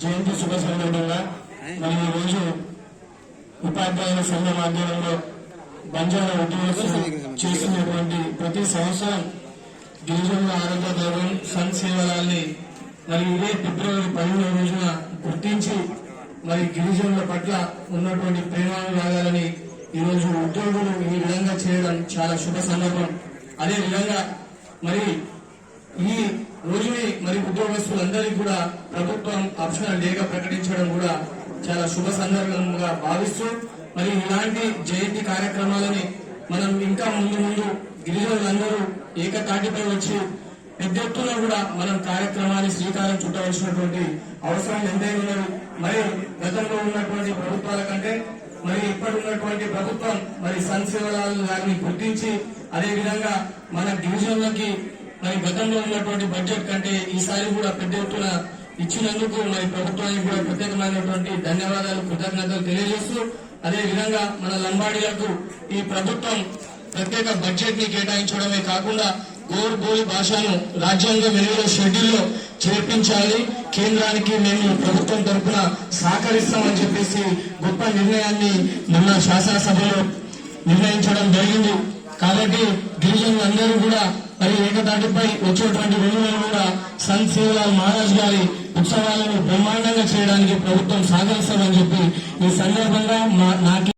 జయంతి శుభ సందర్భంగా మనం ఈ రోజు ఉపాధ్యాయుల సంఘం ఆధ్వర్యంలో బంజారా ఉద్యోగస్తులు చేస్తున్నటువంటి ప్రతి సంవత్సరం గిరిజనుల ఆరోగ్య దైవం సన్ సేవలాల్ని మరి ఇదే ఫిబ్రవరి పదిహేను రోజున గుర్తించి మరి గిరిజనుల పట్ల ఉన్నటువంటి ప్రేమానురాగాలని ఈ రోజు ఉద్యోగులు ఈ విధంగా చేయడం చాలా శుభ సందర్భం. అదే విధంగా మరి ఈ అందరికీ కూడా ప్రభుత్వం ఆప్షనల్ డేగా ప్రకటించడం కూడా చాలా శుభ సందర్భంగా భావిస్తూ మరి ఇలాంటి జయంతి కార్యక్రమాలని మనం ఇంకా ముందు ముందు గిరిజనులందరూ ఏకతాటిపై వచ్చి పెద్ద ఎత్తున కూడా మనం కార్యక్రమాన్ని శ్రీకారం చుట్టవలసినటువంటి అవసరం ఎంతైనా ఉన్నది. మరి గతంలో ఉన్నటువంటి ప్రభుత్వాల కంటే మరి ఇప్పటి ఉన్నటువంటి ప్రభుత్వం మరి సంక్షేమాలను గారిని గుర్తించి అదే విధంగా మన గిరిజనులకి మరి గతంలో ఉన్నటువంటి బడ్జెట్ కంటే ఈసారి కూడా పెద్ద ఎత్తున ఇచ్చినందుకు మరి ప్రభుత్వానికి కూడా ప్రత్యేకమైనటువంటి ధన్యవాదాలు కృతజ్ఞతలు తెలియజేస్తూ అదే విధంగా మన లంబాడీలకు ఈ ప్రభుత్వం ప్రత్యేక బడ్జెట్ని కేటాయించడమే కాకుండా గోర్ గోరి భాషను రాజ్యాంగం ఎనిమిదో షెడ్యూల్లో చేర్పించాలి. కేంద్రానికి మేము ప్రభుత్వం తరఫున సహకరిస్తామని చెప్పేసి గొప్ప నిర్ణయాన్ని మొన్న శాసనసభలో నిర్ణయించడం జరిగింది. కాబట్టి గిరిజనులందరూ కూడా మరి ఏకతాటిపై వచ్చేటువంటి రోజులను కూడా సంత్ సేవలాల్ మహారాజ్ గారి ఉత్సవాలను బ్రహ్మాండంగా చేయడానికి ప్రభుత్వం సహకరిస్తామని చెప్పి ఈ సందర్భంగా మా- నాకు